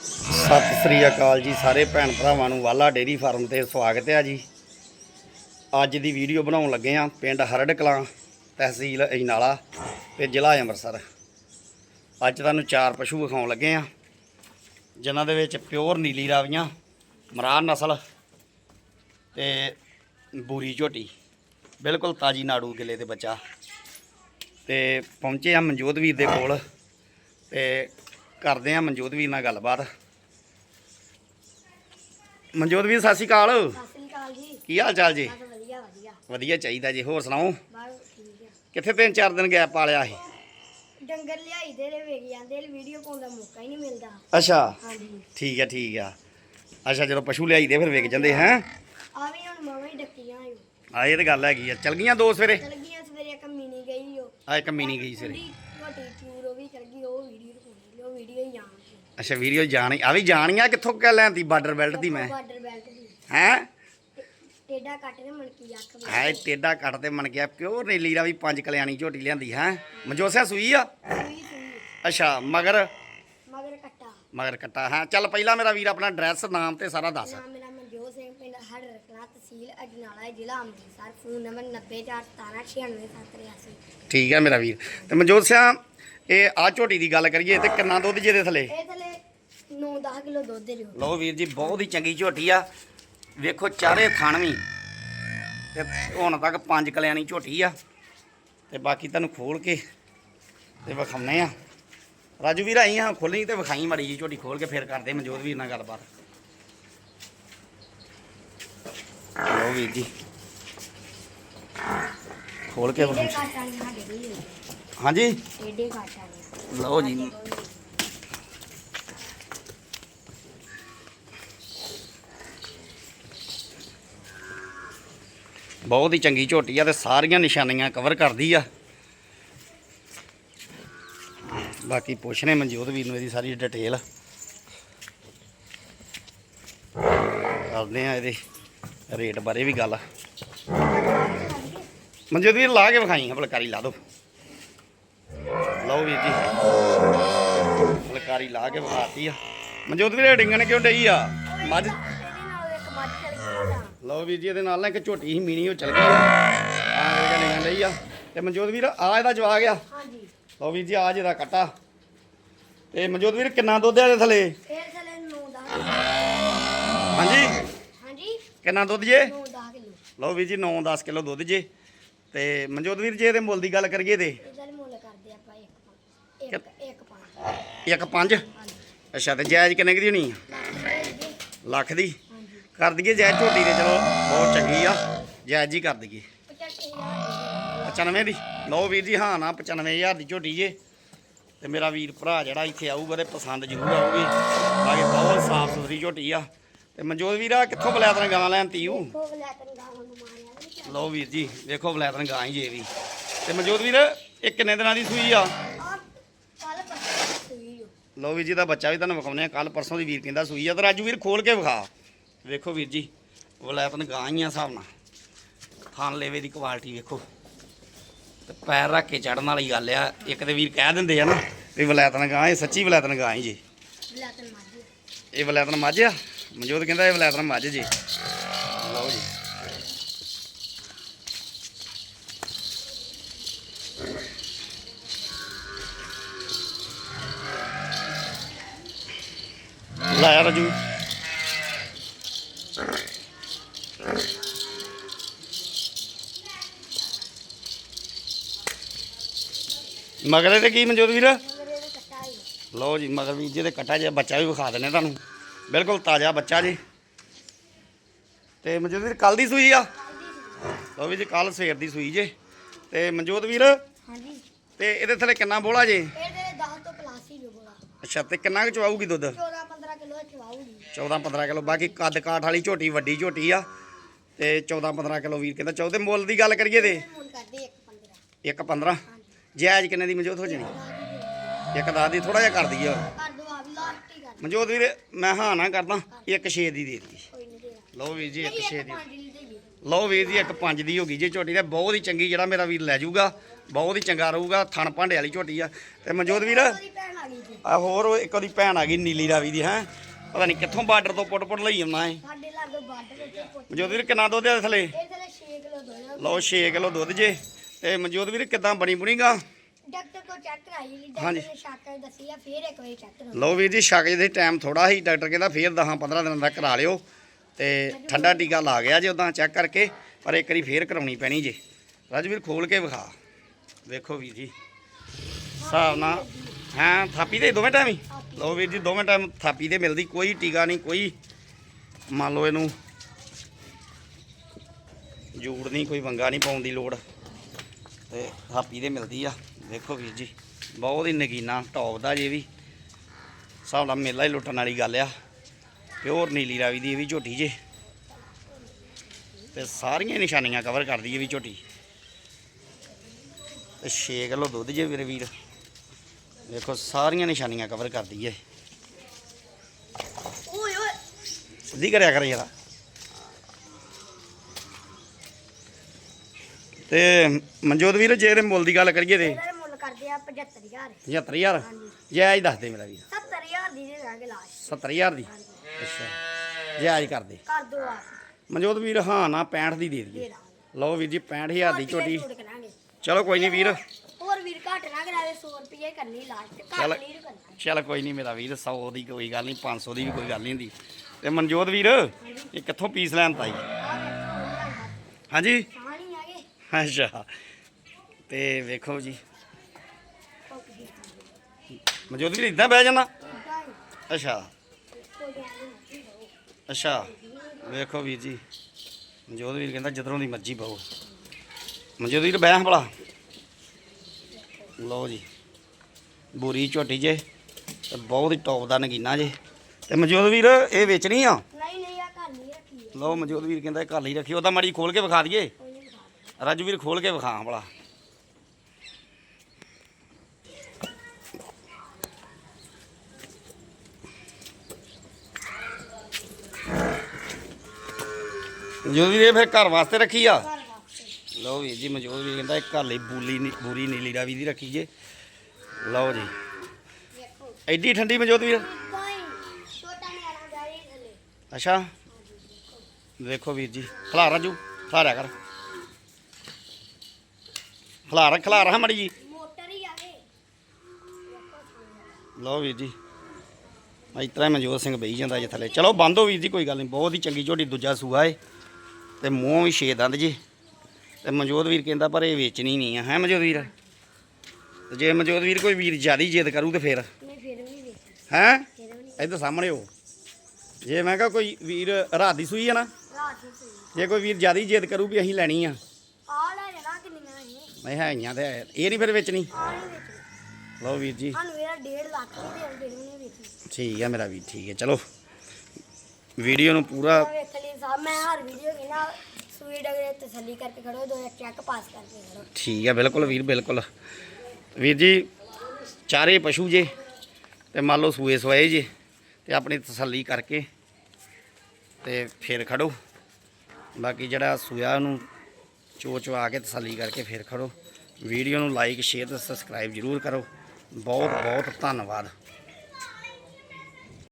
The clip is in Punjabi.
ਸਤਿ ਸ੍ਰੀ ਅਕਾਲ ਜੀ ਸਾਰੇ ਭੈਣ ਭਰਾਵਾਂ ਨੂੰ ਵਾਲਾ ਡੇਰੀ ਫਾਰਮ ਤੇ ਸਵਾਗਤ ਹੈ ਜੀ। ਅੱਜ ਦੀ ਵੀਡੀਓ ਬਣਾਉਣ ਲੱਗੇ ਆ ਪਿੰਡ ਹਰੜ ਕਲਾਂ ਤਹਿਸੀਲ ਅਜਨਾਲਾ ਤੇ ਜ਼ਿਲ੍ਹਾ ਅੰਮ੍ਰਿਤਸਰ। ਅੱਜ ਤੁਹਾਨੂੰ ਚਾਰ ਪਸ਼ੂ ਵਿਖਾਉਣ ਲੱਗੇ ਆ ਜਿਨ੍ਹਾਂ ਦੇ ਵਿੱਚ ਪਿਓਰ ਨੀਲੀ ਰਾਵੀਆਂ, ਮਰਾਰ ਨਸਲ ਤੇ ਬੂਰੀ ਝੋਟੀ। ਬਿਲਕੁਲ ਤਾਜੀ ਨਾੜੂ ਕਿਲੇ ਦੇ ਬੱਚਾ। ਤੇ ਪਹੁੰਚੇ ਆ ਮਨਜੋਤ ਵੀਰ ਦੇ ਕੋਲ ਤੇ ਕਰਦੇ ਆ ਮਨਜੋਤ ਵੀਰ ਨਾਲ ਗੱਲਬਾਤ। ਮਨਜੋਤ ਵੀਰ ਸਤਿ ਸ਼੍ਰੀ ਅਕਾਲ। ਸਤਿ ਸ੍ਰੀ ਅਕਾਲ ਜੀ। ਕੀ ਹਾਲ ਚਾਲ ਜੀ? ਬਸ ਵਧੀਆ ਵਧੀਆ। ਵਧੀਆ ਚਾਹੀਦਾ ਜੀ ਹੋਰ ਸੁਣਾਓ? ਠੀਕ ਆ। ਕਿੱਥੇ ਤਿੰਨ ਚਾਰ ਦਿਨ ਗੈਪ ਪਾਲਿਆ ਸੀ? ਡੰਗਰ ਲਿਆਈ ਦੇ ਨੇ ਵੇਖ ਜਾਂਦੇ ਵੀਡੀਓ ਪਾਉਣ ਦਾ ਮੌਕਾ ਹੀ ਨਹੀਂ ਮਿਲਦਾ। ਅੱਛਾ। ਹਾਂਜੀ। ਠੀਕ ਹੈ ਠੀਕ ਆ। ਅੱਛਾ ਜਦੋਂ ਪਸ਼ੂ ਲਿਆਈ ਦੇ ਫਿਰ ਵਿਕ ਜਾਂਦੇ ਹੈ? ਆ ਵੀ ਹੁਣ ਮਾਵਾਂ ਹੀ ਡੱਕੀਆਂ ਆਇਓ ਆ ਇਹ ਤੇ ਗੱਲ ਹੈਗੀ ਆ। ਚਲ ਗਈਆਂ ਦੋ ਸਵੇਰੇ? ਚਲ ਗਈਆਂ ਸਵੇਰੇ ਇੱਕ ਮੀਨੀ ਗਈ ਉਹ ਆ ਇੱਕ ਮੀਨੀ ਗਈ ਸਵੇਰੇ ਕੁੜੀ ਵੱਡੀ ਚੂਰ ਉਹ ਵੀ ਚਲ ਗਈ ਉਹ ਵੀਡੀਓ ਰਿਕਾਰਡ ਉਹ ਵੀਡੀਓ ਹੀ ਜਾਣ ਅੱਛਾ ਵੀਡੀਓ ਜਾਣੀ ਆ ਵੀ ਜਾਣੀਆਂ ਕਿੱਥੋਂ ਕਹਿ ਲੈਂਦੀ ਬਾਰਡਰ ਬੈਲਟ ਦੀ ਮੈਂ? ਬਾਰਡਰ ਬੈਲਟ ਦੀ। ਹੈ? ਟੇਡਾ ਕੱਟ ਨੇ ਮਣਕੀ ਅੱਖ ਵਿੱਚ। ਹੈ ਟੇਡਾ ਕੱਟ ਤੇ ਮਣ ਗਿਆ ਪਿਓਰ ਨੀਲੀ ਦਾ ਵੀ ਪੰਜ ਕਲਿਆਣੀ ਝੋਟੀ ਲਿਆਂਦੀ ਹੈ? ਮਨਜੋਸਿਆ ਸੂਈ ਆ? ਸੂਈ ਸੂਈ। ਅੱਛਾ ਮਗਰ? ਮਗਰ ਕੱਟਾ। ਮਗਰ ਕੱਟਾ ਹਾਂ? ਚੱਲ ਪਹਿਲਾਂ ਮੇਰਾ ਵੀਰ ਆਪਣਾ ਐਡਰੈਸ ਨਾਮ ਤੇ ਸਾਰਾ ਦੱਸ। ਨਾਮ ਮੇਰਾ ਮਨਜੋਤ ਸਿੰਘ ਪਿੰਡ ਹੜ ਰਕਲਾ ਤਹਿਸੀਲ ਅਜਨਾਲਾ ਜ਼ਿਲ੍ਹਾ ਅੰਮ੍ਰਿਤਸਰ ਫੋਨ ਨੰਬਰ 9041796783 ਠੀਕ ਹੈ ਮੇਰਾ ਵੀਰ। ਤੇ ਮਨਜੋਤ ਸਿਆ ਇਹ ਆ ਝੋਟੀ ਦੀ ਗੱਲ ਕਰੀਏ ਤੇ ਕਿੰਨਾ ਦੁੱਧ ਜਿਹਦੇ ਥੱਲੇ? ਇਹ ਥਲੇ 9-10 ਕਿਲੋ ਦੁੱਧ ਦੇ ਰਿਓ ਲਓ ਵੀਰ ਜੀ ਬਹੁਤ ਹੀ ਚੰਗੀ ਝੋਟੀ ਆ। ਵੇਖੋ ਚਾਰੇ ਥਣ ਵੀ। ਤੇ ਹੁਣ ਤੱਕ ਪੰਜ ਕਲਿਆਣੀ ਝੋਟੀ ਆ। ਤੇ ਬਾਕੀ ਤੁਹਾਨੂੰ ਖੋਲ ਕੇ ਤੇ ਵਿਖਾਉਨੇ ਆ। ਰਾਜੂ ਵੀਰ ਆਈ ਆ ਖੋਲੀ ਤੇ ਵਿਖਾਈ ਮੜੀ ਜੀ ਝੋਟੀ ਖੋਲ ਕੇ ਫੇਰ ਕਰਦੇ ਮਨਜੋਤ ਵੀਰ ਨਾਲ ਗੱਲਬਾਤ। ਲਓ ਵੀਰ ਜੀ। ਖੋਲ ਕੇ ਹਾਂਜੀ। ਏਡੇ ਘੱਟ ਵਾਲੀ। ਲਓ ਜੀ। ਬਹੁਤ ਹੀ ਚੰਗੀ ਝੋਟੀ ਆ ਤੇ ਸਾਰੀਆਂ ਨਿਸ਼ਾਨੀਆਂ ਕਵਰ ਕਰਦੀ ਆ। ਬਾਕੀ ਪੁੱਛਨੇ ਮਨਜੋਤ ਵੀਰ ਨੂੰ ਇਹਦੀ ਸਾਰੀ ਡਿਟੇਲ ਕਰਦੇ ਆ ਇਹਦੇ ਰੇਟ ਬਾਰੇ ਵੀ ਗੱਲ। ਮਨਜੋਤ ਵੀਰ, ਲਾ ਕੇ ਵਿਖਾਈ ਫੁਲਕਾਰੀ ਲਾ ਦੋ। ਲਓ ਵੀਰ ਜੀ। ਫੁਲਕਾਰੀ ਲਾ ਕੇ ਵਿਖਾਤੀ ਆ। ਮਨਜੋਤ ਵੀਰ, ਡਿੰਗਣ ਕਿਉਂ ਡਈ ਆ? ਮੱਝ ਇਹਦੇ ਨਾਲ ਇੱਕ ਮੱਝ ਚਲੀ ਗਈ ਤਾਂ ਲਓ ਵੀਰ ਜੀ ਇਹਦੇ ਨਾਲ ਨਾ ਇੱਕ ਝੋਟੀ ਸੀ ਮੀਣੀ ਉਹ ਚਲ ਗਈ। ਆ ਕਰਕੇ ਡਿੰਗਣ ਡਈ ਆ। ਤੇ ਮਨਜੋਤ ਵੀਰ ਆ ਇਹਦਾ ਜਵਾਗ ਆ। ਹਾਂਜੀ। ਲਓ ਵੀਰ ਜੀ ਆ ਜਿਹਦਾ ਕੱਟਾ। ਤੇ ਮਨਜੋਤ ਵੀਰ ਕਿੰਨਾ ਦੁੱਧ ਆ ਇਹਦੇ ਥੱਲੇ? ਇਹ ਥਲੇ 9-10 ਹਾਂਜੀ? ਹਾਂਜੀ। ਕਿੰਨਾ ਦੁੱਧ ਜੇ? 9-10 ਕਿਲੋ। ਲਓ ਵੀਰ ਜੀ 9-10 ਕਿਲੋ ਦੁੱਧ ਜੇ। ਤੇ ਮਨਜੋਤ ਵੀਰ ਜੇ ਇਹਦੇ ਮੁੱਲ ਦੀ ਗੱਲ ਕਰੀਏ ਤੇ? ਇਹਦਾ ਮੁੱਲ ਕਰਦੇ ਆਪਾਂ ਇੱਕ ਪੰਜ। ਇੱਕ ਇੱਕ ਪੰਜ। ਇੱਕ ਪੰਜ? ਹਾਂਜੀ। ਅੱਛਾ ਤੇ ਜਾਇਜ਼ ਕਿੰਨੇ ਕੁ ਦੀ ਹੋਣੀ ਆ? ਲੱਖ ਦੀ। ਕਰ ਦਈਏ ਜਾਇਜ਼ ਝੋਟੀ ਤੇ ਚਲੋ ਬਹੁਤ ਚੰਗੀ ਆ। ਜਾਇਜ਼ ਹੀ ਕਰ ਦਈਏ। 85000 95 ਦੀ। ਲਓ ਵੀਰ ਜੀ ਹਾਂ ਨਾ 95000 ਦੀ ਝੋਟੀ ਜੇ। ਤੇ ਮੇਰਾ ਵੀਰ ਭਰਾ ਜਿਹੜਾ ਇੱਥੇ ਆਊਗਾ ਤੇ ਪਸੰਦ ਜ਼ਰੂਰ ਆਊਗੀ। ਬਾਕੀ ਬਹੁਤ ਸਾਫ਼ ਸੁਥਰੀ ਝੋਟੀ ਆ। ਤੇ ਮਨਜੋਤ ਵੀਰਾ ਕਿੱਥੋਂ ਬਲੈਤਨ ਗਾਂ ਲੈਣ ਮਾਰਿਆ ਨਹੀਂ ਲਓ ਵੀਰ ਜੀ ਵੇਖੋ ਬਲੈਤਨ ਗਾਂ ਹੀ ਜੇ ਵੀ। ਤੇ ਮਨਜੋਤ ਵੀਰ ਇਹ ਕਿੰਨੇ ਦਿਨਾਂ ਦੀ ਸੂਈ ਆ। ਲਓ ਵੀਰ ਜੀ ਦਾ ਬੱਚਾ ਵੀ ਤੁਹਾਨੂੰ ਵਿਖਾਉਂਦੇ ਆ। ਕੱਲ ਪਰਸੋਂ ਦੀ ਵੀਰ ਕਹਿੰਦਾ ਸੂਈ ਆ। ਤੇ ਰਾਜੂ ਵੀਰ ਖੋਲ ਕੇ ਵਿਖਾ। ਵੇਖੋ ਵੀਰ ਜੀ ਬਲੈਤਨ ਗਾਂ ਹੀ ਆ ਹਿਸਾਬ ਨਾਲ। ਥਾਨ ਲੇਵੇ ਦੀ ਕੁਆਲਿਟੀ ਵੇਖੋ। ਤੇ ਪੈਰ ਰੱਖ ਕੇ ਚੜਨ ਵਾਲੀ ਗੱਲ ਆ ਇੱਕ ਤੇ ਵੀਰ ਕਹਿ ਦਿੰਦੇ ਆ ਨਾ ਵੀ ਵਲੈਤਨ ਗਾਂ ਇਹ ਸੱਚੀ ਵਲੈਤਨ ਗਾਂ ਹੀ ਜੀ। ਇਹ ਵਲੈਤਨ ਮੱਝ ਆ? ਮਨਜੋਤ ਕਹਿੰਦਾ ਇਹ ਵਲੈਤਨ ਮੱਝ ਜੀ। ਲਓ ਜੀ। ਲਾਇਆ ਰਾਜੂ। ਮਗਰੇ ਤੇ ਕੀ ਮਨਜੋਤ ਵੀਰ। ਲਓ ਜੀ ਮਗਰ ਵੀਰ ਜੀ ਦੇ ਕੱਟਾ ਜਿਹਾ ਬੱਚਾ ਵੀ ਵਿਖਾ ਦਿੰਨੇ ਤੁਹਾਨੂੰ। ਬਿਲਕੁਲ ਤਾਜ਼ਾ ਬੱਚਾ ਜੀ। ਤੇ ਮਨਜੋਤ ਵੀਰ ਕੱਲ ਦੀ ਸੂਈ ਆ? ਲਓ ਵੀ ਜੀ ਕੱਲ ਸਵੇਰ ਦੀ ਸੂਈ ਜੇ। ਤੇ ਮਨਜੋਤ ਵੀਰ ਹਾਂਜੀ। ਤੇ ਇਹਦੇ ਥੱਲੇ ਕਿੰਨਾ ਬੋਲਾ ਜੇ? ਇਹਦੇ 10 ਤੋਂ ਪਲਾਸ ਹੀ ਬੋਲਾ ਅੱਛਾ ਤੇ ਕਿੰਨਾ ਕੁ ਚਵਾਊਗੀ ਦੁੱਧ? 14 15 ਕਿਲੋ ਚਵਾਉਗੀ 14 15 ਕਿਲੋ ਬਾਕੀ ਕੱਦ ਕਾਠ ਵਾਲੀ ਝੋਟੀ ਵੱਡੀ ਝੋਟੀ ਆ। ਤੇ 14 15 ਕਿਲੋ ਵੀਰ ਕਹਿੰਦਾ ਚੌਦੇ ਮੁੱਲ ਦੀ ਗੱਲ ਕਰੀਏ ਤੇ। ਮੁੱਲ ਕਰਦੇ 1 15 ਇੱਕ 15 ਹਾਂਜੀ। ਜਾਇਜ਼ ਕਿੰਨੇ ਦੀ ਮਨਜੋਤ ਹੋ ਜਾਣੀ? ਇੱਕ ਦਸ ਦੀ ਥੋੜਾ ਜਿਹਾ ਕਰ ਦਈਏ ਕਰ ਦੋ ਆ ਵੀ ਲਾਸਟ ਹੀ ਕਰ ਮਨਜੋਤ ਵੀਰ ਮੈਂ ਹਾਂ ਨਾ ਕਰਦਾ ਇੱਕ 6 ਦੀ ਦੇ ਦੀ ਕੋਈ ਨਹੀਂ ਦੇ ਲਓ ਵੀਰ ਜੀ ਇੱਕ 6 ਦੀ। ਦੀ ਦੇ ਲਓ ਵੀਰ ਜੀ ਇੱਕ ਪੰਜ ਦੀ ਹੋ ਗਈ ਜੇ ਝੋਟੀ ਤੇ। ਬਹੁਤ ਹੀ ਚੰਗੀ ਜਿਹੜਾ ਮੇਰਾ ਵੀਰ ਲੈ ਜਾਊਗਾ। ਬਹੁਤ ਹੀ ਚੰਗਾ ਰਹੂਗਾ ਥਣ ਭਾਂਡੇ ਵਾਲੀ ਝੋਟੀ ਆ। ਤੇ ਮਨਜੋਤ ਵੀਰ ਆ ਆ ਹੋਰ ਇੱਕ ਉਹਦੀ ਭੈਣ ਆ ਗਈ ਨੀਲੀ ਰਾਵੀ ਦੀ ਹੈ। ਪਤਾ ਨਹੀਂ ਕਿੱਥੋਂ ਬਾਰਡਰ ਤੋਂ ਪੁੱਟ-ਪੁੱਟ ਲਈ ਆਉਣਾ ਹੈ ਸਾਡੇ ਲਾਗੇ ਬਾਰਡਰ ਉੱਤੇ ਪੁੱਤ ਮਨਜੋਤ ਵੀਰ ਕਿੰਨਾ ਦੁੱਧ ਹੈ ਥਲੇ? ਇਹ ਥਲੇ 6 ਕਿਲੋ ਦੁੱਧ ਲਓ 6 ਕਿਲੋ ਦੁੱਧ ਜੇ। ਤੇ ਮਨਜੋਤ ਵੀਰ ਕਿਦਾਂ ਬਣੀ ਬੁਣੀਗਾ ਡਾਕਟਰ ਕੋਲ ਚੈੱਕ ਕਰਾਈ ਜੀ ਹਾਂਜੀ। ਡਾਕਟਰ ਨੇ ਸ਼ੱਕ ਦੱਸੀ ਆ ਫਿਰ ਇੱਕ ਵਾਰੀ ਚੈੱਕ ਲਓ ਵੀਰ ਜੀ ਸ਼ੱਕ ਦੇ ਟਾਈਮ ਥੋੜਾ ਸੀ ਡਾਕਟਰ ਕਹਿੰਦਾ ਫੇਰ 10 15 ਦਿਨਾਂ ਦਾ ਕਰਾ ਲਿਓ। ਤੇ ਠੰਡਾ ਟੀਕਾ ਲਾ ਗਿਆ ਜੇ ਉਦਾਂ ਚੈੱਕ ਕਰਕੇ ਪਰ ਇੱਕ ਵਾਰੀ ਫੇਰ ਕਰਾਉਣੀ ਪੈਣੀ ਜੇ। ਰਾਜਵੀਰ ਖੋਲ ਕੇ ਵਿਖਾ। ਵੇਖੋ ਵੀਰ ਜੀ ਹਿਸਾਬ ਨਾਲ ਹਾਂ ਥਾਪੀ ਦੇ ਦੋਵੇਂ ਟਾਈਮ ਹੀ? ਲਓ ਵੀਰ ਜੀ ਦੋਵੇਂ ਟਾਈਮ ਥਾਪੀ ਦੇ ਮਿਲਦੀ ਕੋਈ ਟੀਕਾ ਨਹੀਂ ਕੋਈ ਮੰਨ ਲਓ ਇਹਨੂੰ ਜੂੜ ਨਹੀਂ ਕੋਈ ਵੰਗਾ ਨਹੀਂ ਪਾਉਣ ਦੀ ਲੋੜ। ਤੇ ਥਾਪੀ ਦੇ ਮਿਲਦੀ ਆ। ਵੇਖੋ ਵੀਰ ਜੀ ਬਹੁਤ ਹੀ ਨਗੀਨਾ ਟੌਪ ਦਾ ਜੇ ਵੀ। ਹਿਸਾਬ ਨਾਲ ਮੇਲਾ ਹੀ ਲੁੱਟਣ ਵਾਲੀ ਗੱਲ ਆ। ਪਿਓਰ ਨੀਲੀ ਰਾਵੀ ਦੀ ਇਹ ਵੀ ਝੋਟੀ ਜੇ। ਤੇ ਸਾਰੀਆਂ ਨਿਸ਼ਾਨੀਆਂ ਕਵਰ ਕਰਦੀ ਇਹ ਵੀ ਝੋਟੀ। ਤੇ 6 ਕਿਲੋ ਦੁੱਧ ਜੇ ਵੀਰ ਵੀਰ। ਦੇਖੋ ਸਾਰੀਆਂ ਨਿਸ਼ਾਨੀਆਂ ਕਵਰ ਕਰਦੀ ਏ ਓਏ ਓਏ। ਸਿੱਧੀ ਕਰਿਆ ਕਰ ਜਰਾ ਤੇ ਮਨਜੋਤ ਵੀਰ ਜੇ ਇਹਦੇ ਮੁੱਲ ਦੀ ਗੱਲ ਕਰੀਏ ਤੇ? ਇਹਦਾ ਮੁੱਲ ਕਰਦੇ ਆ 75000 75000 ਹਾਂਜੀ। ਜਾਇਜ਼ ਦੱਸ ਦੇ ਮੇਰਾ ਵੀਰ। 70000 ਦੀ ਦੇ ਦਾਂਗੇ ਲਾਸਟ 70000 ਦੀ? ਅੱਛਾ। ਜਾਇਜ਼ ਕਰ ਦੇ। ਕਰ ਦੋ ਆ ਮਨਜੋਤ ਵੀਰ ਹਾਂ ਨਾ 65 ਦੀ ਦੇ ਦੇ ਲਓ ਵੀਰ ਜੀ 65000 ਦੀ ਝੋਟੀ ਚਲੋ ਕੋਈ ਨਹੀਂ ਵੀਰ। ਹੋਰ ਵੀਰ ਘੱਟ ਨਾ ਕਰਾਵੇ 100 ਰੁਪਏ ਕਰਨੀ ਲਾਸਟ ਘੱਟ ਚੱਲ। ਨਹੀਂ ਕਰਨਾ। ਚੱਲ ਕੋਈ ਨਹੀਂ ਮੇਰਾ ਵੀਰ 100 ਦੀ ਕੋਈ ਗੱਲ ਨਹੀਂ 500 ਦੀ ਵੀ ਕੋਈ ਗੱਲ ਨਹੀਂ ਹੁੰਦੀ। ਤੇ ਮਨਜੋਤ ਵੀਰ ਇਹ ਕਿੱਥੋਂ ਪੀਸ ਲੈਣ ਤਾਈ? ਹਾਂਜੀ। ਅੱਛਾ। ਤੇ ਵੇਖੋ ਜੀ। ਮਨਜੋਤ ਵੀਰ ਇਦਾਂ ਬਹਿ ਜਾਣਾ? ਅੱਛਾ। ਅੱਛਾ ਵੇਖੋ ਵੀਰ ਜੀ। ਮਨਜੋਤ ਵੀਰ ਕਹਿੰਦਾ ਜਿੱਧਰੋਂ ਦੀ ਮਰਜ਼ੀ ਪਾਓ ਮਨਜੋਤ ਵੀਰ ਬਹਿ ਭਲਾ। ਲਓ ਜੀ। ਬੁਰੀ ਝੋਟੀ ਜੇ ਤੇ ਬਹੁਤ ਹੀ ਟੌਪ ਦਾ ਨਗੀਨਾ ਜੇ। ਤੇ ਮਨਜੋਤ ਵੀਰ ਇਹ ਵੇਚਣੀ ਆ? ਨਹੀਂ ਨਹੀਂ ਆ ਘਰ ਨਹੀਂ ਰੱਖੀ। ਲਓ ਮਨਜੋਤ ਵੀਰ ਕਹਿੰਦਾ ਇਹ ਘਰ ਲਈ ਰੱਖੀ। ਉਹਦਾ ਮਾੜੀ ਖੋਲ ਕੇ ਵਿਖਾ ਦਈਏ। ਕੋਈ ਨਹੀਂ ਖਾ ਰਾਜੂ ਵੀਰ ਖੋਲ ਕੇ ਵਿਖਾ ਭਲਾ ਮਨਜੋਤ ਵੀਰ ਇਹ ਫਿਰ ਘਰ ਵਾਸਤੇ ਰੱਖੀ ਆ ਘਰ ਵਾਸਤੇ ਲਓ ਵੀਰ ਜੀ ਮਨਜੋਤ ਵੀਰ ਕਹਿੰਦਾ ਇਹ ਘਰ ਲਈ ਬੂਲੀ ਨੀ- ਬੂਰੀ ਨੀਲੀ ਰਾਵੀ ਦੀ ਰੱਖੀ ਜੇ ਲਓ ਜੀ ਵੇਖੋ ਐਡੀ ਠੰਡੀ ਮਨਜੋਤ ਵੀਰ ਕੋਈ ਛੋਟਾ ਨਿਆਣਾ ਜਾਈ ਥੱਲੇ ਅੱਛਾ ਵੇਖੋ ਵੀਰ ਜੀ ਖਲਾ ਰਾਜੂ ਖਲਾਰਿਆ ਕਰ ਖਲਾਰ ਖਲਾਰ ਹਾਂ ਮੜੀ ਜੀ। ਮੋਟਰ ਹੀ ਆ ਗਏ ਲਓ ਵੀਰ ਜੀ ਇਸ ਤਰ੍ਹਾਂ ਹੀ ਮਨਜੋਤ ਸਿੰਘ ਬਈ ਜਾਂਦਾ ਜੇ ਥੱਲੇ। ਚਲੋ ਬੰਦ ਹੋ ਵੀਰ ਜੀ ਕੋਈ ਗੱਲ ਨਹੀਂ ਬਹੁਤ ਹੀ ਚੰਗੀ ਝੋਟੀ ਦੂਜਾ ਸੂਆ ਏ। ਤੇ ਮੂੰਹ ਵੀ ਛੇ ਦੰਦ ਜੀ। ਤੇ ਮਨਜੋਤ ਵੀਰ ਕਹਿੰਦਾ ਪਰ ਇਹ ਵੇਚਣੀ ਨਹੀਂ ਆ ਹੈ ਮਨਜੋਤ ਵੀਰ? ਤੇ ਜੇ ਮਨਜੋਤ ਵੀਰ ਕੋਈ ਵੀਰ ਜਿਆਦੀ ਜਿੱਦ ਕਰੂ ਤੇ ਫਿਰ। ਹੈ? ਇੱਧਰ ਸਾਹਮਣੇ ਹੋ। ਜੇ ਮੈਂ ਕਿਹਾ ਕੋਈ ਵੀਰ ਰਾਤ ਦੀ ਸੂਈ ਆ ਨਾ? ਜੇ ਕੋਈ ਵੀਰ ਜਿਆਦੀ ਜਿੱਦ ਕਰੂ ਵੀ ਅਸੀਂ ਲੈਣੀ ਆ। ਨਹੀਂ ਹੈਗੀਆਂ ਤੇ ਹੈ। ਇਹ ਨਹੀਂ ਫਿਰ ਵੇਚਣੀ। ਨਹੀਂ ਲਓ ਵੀਰ ਜੀ। ਸਾਨੂੰ ਇਹਦਾ 1.5 ਲੱਖ ਦੀ ਦੇ ਫਿਰ ਵੀ ਨਹੀਂ ਵੇਚਣੀ ਠੀਕ ਆ ਮੇਰਾ ਵੀਰ ਠੀਕ ਹੈ ਚਲੋ। ਵੀਡੀਓ ਨੂੰ ਪੂਰਾ ਮੈਂ ਵੇਖ ਲਈ ਸਾਹਿਬ ਮੈਂ ਹਰ ਵੀਡੀਓ ਕੀ ਨਾ ਸੂਈ ਡਗਰੇ ਤਸੱਲੀ ਕਰਕੇ ਖੜੋ ਦੋ ਚੈੱਕ ਪਾਸ ਕਰਕੇ ਖੜੋ। ਠੀਕ ਹੈ ਬਿਲਕੁਲ ਵੀਰ ਬਿਲਕੁਲ। ਵੀਰ ਜੀ ਚਾਰੇ ਪਸ਼ੂ ਜੇ ਤੇ ਮੰਨ ਲਓ ਸੂਏ ਸਵਾਏ ਜੇ ਤੇ ਆਪਣੀ ਤਸੱਲੀ ਕਰਕੇ ਤੇ ਫਿਰ ਖੜੋ। ਬਾਕੀ ਜਿਹੜਾ ਸੂਆ ਉਹਨੂੰ ਚੋ ਚਵਾ ਕੇ ਤਸੱਲੀ ਕਰਕੇ ਫਿਰ ਖੜੋ। ਵੀਡੀਓ ਨੂੰ ਲਾਈਕ ਸ਼ੇਅਰ ਤੇ ਸਬਸਕ੍ਰਾਈਬ ਜ਼ਰੂਰ ਕਰੋ। ਬਹੁਤ ਬਹੁਤ ਧੰਨਵਾਦ।